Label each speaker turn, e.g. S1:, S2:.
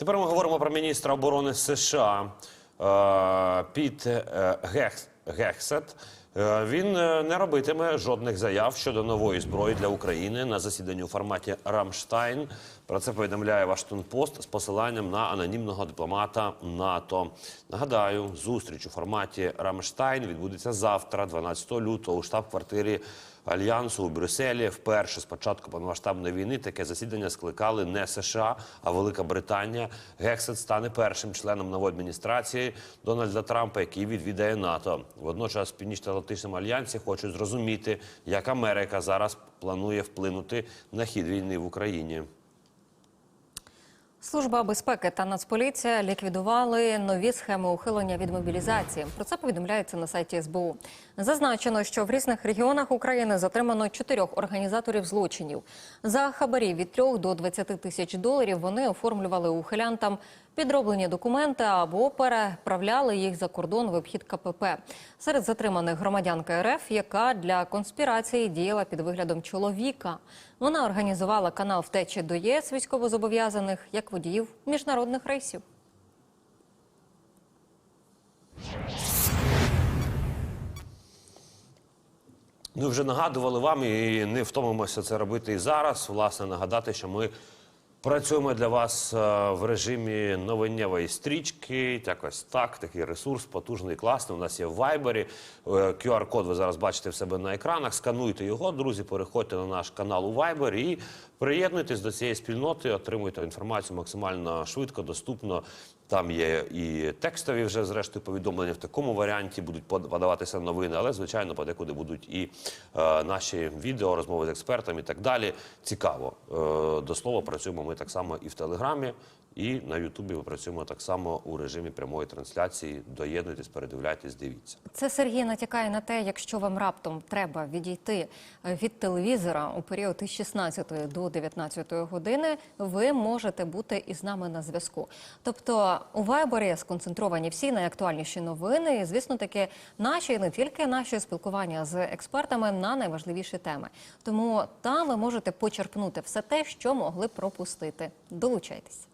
S1: Тепер ми говоримо про міністра оборони США е, Піт е, Гекс- Гексет. Е, Він е, не робитиме жодних заяв щодо нової зброї для України на засіданні у форматі Рамштайн. Про це повідомляє Вашингтон Пост з посиланням на анонімного дипломата НАТО. Нагадаю, зустріч у форматі Рамштайн відбудеться завтра, 12 лютого, у штаб-квартирі Альянсу у Брюсселі. Вперше з початку повномасштабної війни таке засідання скликали не США, а Велика Британія. Гексет стане першим членом нової адміністрації Дональда Трампа, який відвідає НАТО. Водночас в Північно-Атлантичному альянсі хочуть зрозуміти, як Америка зараз планує вплинути на хід війни в Україні.
S2: Служба безпеки та Нацполіція ліквідували нові схеми ухилення від мобілізації. Про це повідомляється на сайті СБУ. Зазначено, що в різних регіонах України затримано чотирьох організаторів злочинів. За хабарі від 3 до 20 тисяч доларів вони оформлювали ухилянтам підроблені документи або переправляли їх за кордон в обхід КПП. Серед затриманих громадянка РФ, яка для конспірації діяла під виглядом чоловіка. Вона організувала канал втечі до ЄС військовозобов'язаних як водіїв міжнародних рейсів.
S1: Ми вже нагадували вам і не втомимося це робити і зараз. Власне, нагадати, що ми працюємо для вас е, в режимі новиннєвої стрічки. Якось так, такий ресурс потужний, класний. У нас є в Вайбері. QR-код ви зараз бачите в себе на екранах. Скануйте його, друзі. Переходьте на наш канал у Вайбері і приєднуйтесь до цієї спільноти, отримуйте інформацію максимально швидко, доступно. Там є і текстові вже зрештою повідомлення в такому варіанті будуть под- подаватися новини, але звичайно подекуди будуть і е, наші відео, розмови з експертами і так далі. Цікаво. Е, до слова, працюємо ми так само і в Телеграмі, і на Ютубі ми працюємо так само у режимі прямої трансляції. Доєднуйтесь, передивляйтесь, дивіться.
S2: Це Сергій натякає на те, якщо вам раптом треба відійти е, від телевізора у період із 16 до 19 години, ви можете бути із нами на зв'язку. Тобто у Вайбері сконцентровані всі найактуальніші новини, і звісно, таки наші не тільки наші спілкування з експертами на найважливіші теми. Тому там ви можете почерпнути все те, що могли пропустити. Долучайтесь.